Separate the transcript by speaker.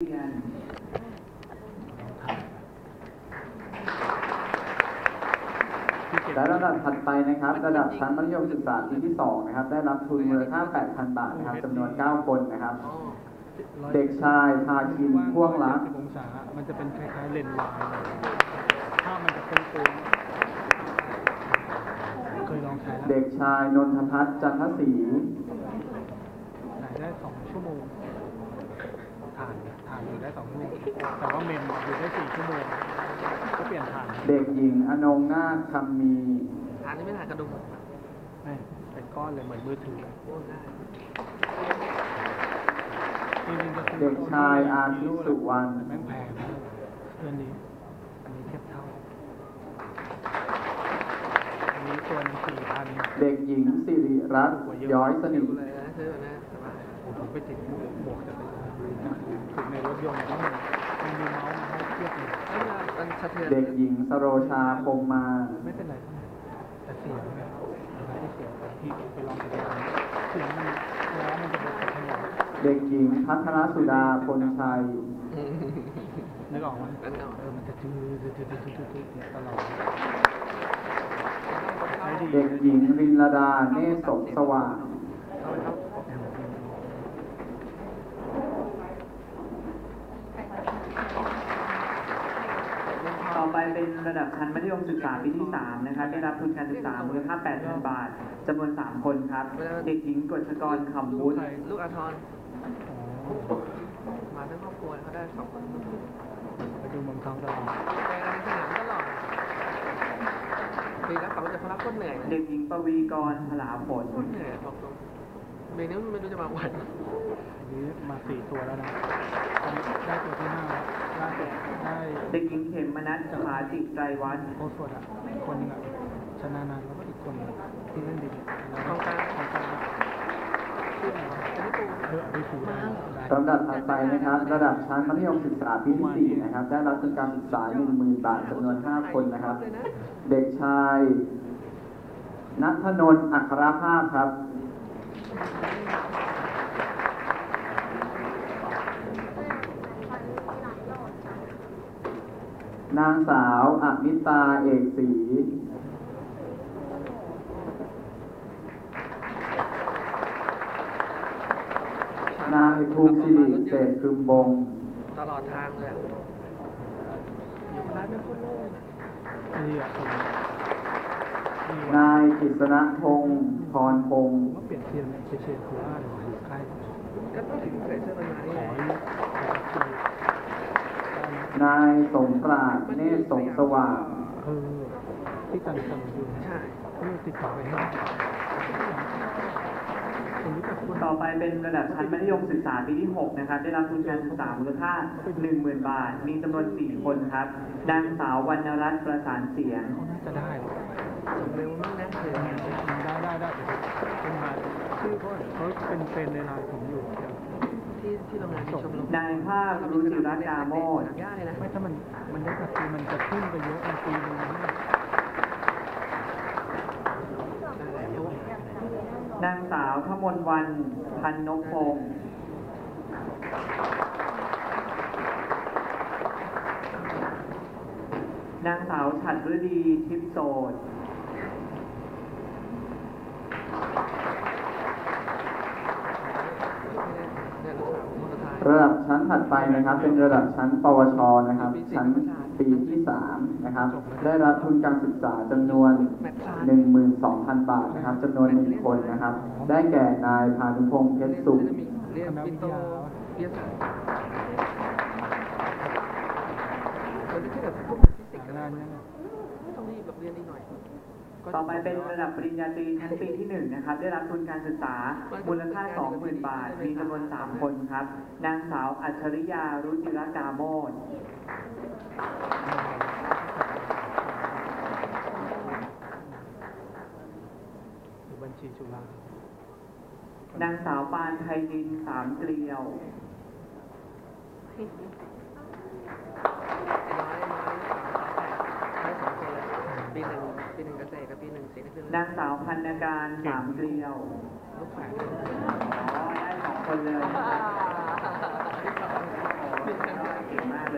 Speaker 1: เรียนและระดับถัดไปนะครับ ระดับชั้นมัธยมศึกษาปีที่สองนะครับ ได้รับทุนมูลค่า 8,000 บาทนะครับจำนวน 9 คนนะครับ เด็กชายพาคินพ่วงรัก
Speaker 2: สิบองศามันจะเป็นคล้ายๆเลนส์วายถ้ามันจะเป็นตัวเคยลองใช้แล้ว
Speaker 1: เด็กชายนนทพัฒน์จันทศรี
Speaker 2: ไหนได้สองชั่วโมง ถ่านถ่านอยู่ได้สองชั่วโมงแต่ว่าเมมอยู่ได้สี่ชั่วโมงก็เปลี่ยนถ่าน
Speaker 1: เด็กหญิงอนงนาถคำมี
Speaker 3: ฐานนี่ไม่ฐานกระดุม
Speaker 2: ไม่เป็นก้อนเลยเหมือนมือถือ
Speaker 1: เด็กชายอาทิสุวรรณ
Speaker 2: แม่งแพงเรื่องนี้อันนี้เทียบเท่าอันนี้ตัวนึงสี่พัน
Speaker 1: เด็กหญิงสิริรัตน์ย้อยสนิท
Speaker 3: เลยนะซื้อแบบนี้สบาย
Speaker 2: ผมไปติดหมวกจะไปถึง ในรถยนต์แล้วมันมันมีเมาส์มาให้เทียบเลย
Speaker 3: เอ้ยมันสะเทือน
Speaker 1: เด็กหญิงสโรชาคงมา
Speaker 2: ไม่เป็นไรแต่เสียงเนี่ยไม่ได้เสียงแต่ที่ไปลองไปดูเสียงมันแล้วมันจะเป็นขยาย
Speaker 1: เด็กหญิงพัทรสุดาพลชัย
Speaker 2: นึกออกไหม
Speaker 3: นั่นเอา
Speaker 2: เออมันจะจืดจืดจืดจืดจืดจืดเนี่ยตลอดใช้ดี
Speaker 1: เด็กหญิงรินลดาเนตรสมสว่าง
Speaker 3: เอา ไปครับ
Speaker 1: ต่อไปเป็นระดับชั้นมัธยมศึกษาปีที่ 3 นะครับได้รับทุนการศึกษามูลค่า 8,000 บาทจำนวน 3 คนครับ เด็กหญิงกฤษกรคำวุฒิ
Speaker 3: ลูกอาทร
Speaker 2: อ๋อ
Speaker 3: มาทั้งครอบครัวเขาได้สองคน
Speaker 2: ไปดูเมืองทองตลอด
Speaker 3: ไปกันในสนามตลอดปีแล้วเขาจะพลักคนเหนื่อยนะ
Speaker 1: เด็กหญิงปวีกรพลาผล
Speaker 3: คนเหนื่อยบอกตรง ปีนี้ไม่รู้จะมาไหว
Speaker 2: อันนี้มาสี่ตัวแล้วนะตอนนี้ได้ตัวที่ห้าแล้วล่าสุดได้
Speaker 1: เด็กหญิงเขมมนัสผาจิตไตรวัฒน์
Speaker 2: โคตรสดอะคนหนึงอะชนะนานแล้วก็อีกคนหนึงที่เล่นดีแล้ว
Speaker 3: ของกลาง
Speaker 2: ของกลาง
Speaker 3: ชื่ออะไรวะอันนี้ปู
Speaker 2: เออเอาไปถูได้ได้
Speaker 1: ลำดับถัดไปนะครับ ระดับชั้นมัธยมศึกษาปีที่4นะครับ ได้รับทุนการศึกษา10,000 บาทจำนวน 5 คนนะครับ
Speaker 3: เลยนะ
Speaker 1: เด็กชายนัทนนท์อัครภาพครับ นางสาวอมิตาเอกศรีนายภูมิสิริเศษคืมบง
Speaker 3: ตลอดทางเลยอะอยู่ร้านไม่คุ้นเลย
Speaker 2: นี่อะผมนี่
Speaker 1: นาย กฤษณพงศ์พรพงศ์
Speaker 2: ผมว่าเปลี่ยนเทียนเชเชนโคราชเลยอยู่ใกล้
Speaker 3: ก็ต้องถึงใส่เสื้อมันมา
Speaker 2: ข
Speaker 3: นี่
Speaker 2: อขอคือนา
Speaker 1: ยสงกรานต์เนตรสงสว่าง
Speaker 2: เออที่จันทร์อยู่
Speaker 3: ใช่
Speaker 2: นี่ติดต่อไปให้ผมรู้จักคน
Speaker 1: ต่อไปเป็นระดับชั้นมัธยมศึกษาปีที่ 6 นะครับ ได้รับทุนการศึกษามูลค่า 10,000 บาท มีจำนวน 4 คนครับนางสาววรรณรัตน์ประสานเสียง
Speaker 2: เขาน่าจะได้ หรอก
Speaker 3: เร็วมากนะเร็ว
Speaker 2: ได้ได้ได้เดี๋ยวเป็นมาชื่อเขาเขาเป็นเป็นในไลน์ผมอยู่
Speaker 3: ที่ที่โรงงานชมรม
Speaker 1: นายภาครุจิรัตน์กาโมด
Speaker 2: ไม่ถ้ามันมันได้กับปีมันจะขึ้นไปเยอะมันปีนึง
Speaker 1: นางสาวทมนวันพันนกพงศ์นางสาวฉัตรฤดีทิพย์โสด
Speaker 3: เนี่ยลูกสาวคนสุดท้าย
Speaker 1: ระดับชั้น ถัดไปนะครับ เป็นระดับชั้น ปวช นะครับ ชั้นปีที่3นะครับ ได้รับทุนการศึกษาจำนวน 12,000 บาทนะครับจำนวนหนึ่งคนนะครับ ได้แก่นายพานุพงษ์เพชรสุข
Speaker 3: เรียนปิโตวิทยาศาสตร์คนที่แบบพวกฟิสิกส์อะไร
Speaker 2: งานเนี้ย
Speaker 3: ต้องรีบแบบเรียนนิดหน่อย
Speaker 1: ต่อไปเป็นระดับปริญญาตรีชั้นปีที่1นะครับ ได้รับทุนการศึกษามูลค่า 20,000 บาท มีจำนวน 3 คนครับ นางสาวอัจฉริยา รุจิรกาโมด
Speaker 2: อยู่บัญชีจุฬานา
Speaker 1: งสาวปานไทยดินสามเกลียว
Speaker 3: ปีหนึ่งปีหนึ่งเกษตรกับปีห นึ่งศิลป์คือนา
Speaker 1: งสาวพันนาการสามเกลียว
Speaker 3: ลูกแฝด
Speaker 1: อ๋อได้สองคนเลย
Speaker 3: ปี
Speaker 4: เก่งมากเลย